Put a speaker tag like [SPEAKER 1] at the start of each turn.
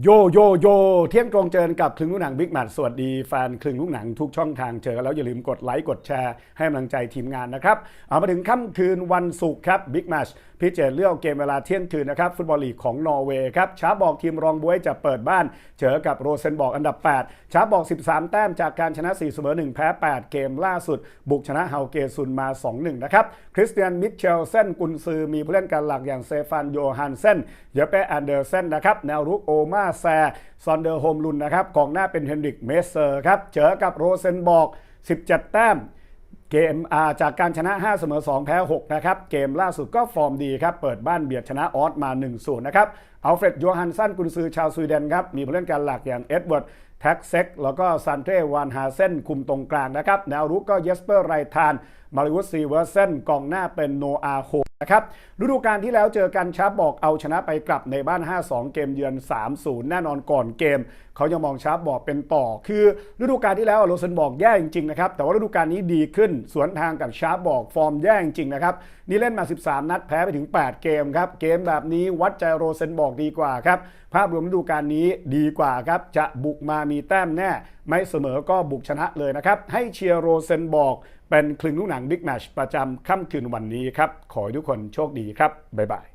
[SPEAKER 1] โยโยโยเที่ยงตรงเจอกับคลึงลูกหนังบิ๊กแมทสวัสดีแฟนคลึงลูกหนังทุกช่องทางเจอกันแล้วอย่าลืมกดไลค์กดแชร์ให้กำลังใจทีมงานนะครับ เอามาถึงค่ำคืนวันศุกร์ครับบิ๊กแมทพิจเจเลือกเกมเวลาเที่ยงคืนนะครับ ฟุตบอลลีกของนอร์เวย์ครับช้าบอกทีมรองบวยจะเปิดบ้าน เจอกับโรเซนบอกอันดับ 8ช้าบอก 13 แต้มจากการชนะ4เสมอ1แพ้ 8 เกมล่าสุด บุกชนะเฮาเกซุนมา 2-1 นะครับคริสเตียนมิเชลเซนกุนซือมีผู้เล่นการหลักอย่างเซฟานโยฮันเซนเยเปแอนเดอร์เซนนะครับแนวรุกโอมาแซซอนเดอร์โฮมลุนนะครับกองหน้าเป็นเฮนริกเมสเซอร์ครับเจอกับโรเซนบอก 17 แต้มเกมจากการชนะ 5 เสมอ 2 แพ้ 6 นะครับ เกมล่าสุดก็ฟอร์มดีครับ เปิดบ้านเบียดชนะออสมา1-0นนะครับอัลเฟรดโยฮันสันกุนซือชาวสวีเดนครับ มีผู้เล่นการหลักอย่างเอ็ดเวิร์ดแท็กเซ็กแล้วก็ซันเทวานฮาเซนคุมตรงกลางนะครับ แนวรุกก็เยสเปอร์ไรทาน มาริวุสซีเวอร์เซนกองหน้าเป็นโนอาโฮ นะครับฤดูกาลที่แล้วเจอกันชาร์ปบอกเอาชนะไปกลับในบ้าน 5-2 เกมเยือน 3-0 แน่นอนก่อนเกม เขายังมองชาร์ปบอกเป็นต่อ คือฤดูกาลที่แล้วโรเซนบอกแย่จริงๆนะครับแต่ว่าฤดูกาลนี้ดีขึ้นสวนทางกับชาร์ปบอกฟอร์มแย่จริงๆนะครับนี่เล่นมา 13 นัดแพ้ไปถึง 8 เกมครับเกมแบบนี้วัดใจโรเซนบอกดีกว่าครับภาพรวมฤดูกาลนี้ดีกว่าครับจะบุกมามีแต้มแน่ไม่เสมอก็บุกชนะเลยนะครับ ให้เชียร์โรเซนบอกเป็นคลึงลูกหนังบิ๊กแมชประจำค่ำคืนวันนี้ครับ ขอให้ทุกคนโชคดีครับ บ๊ายบาย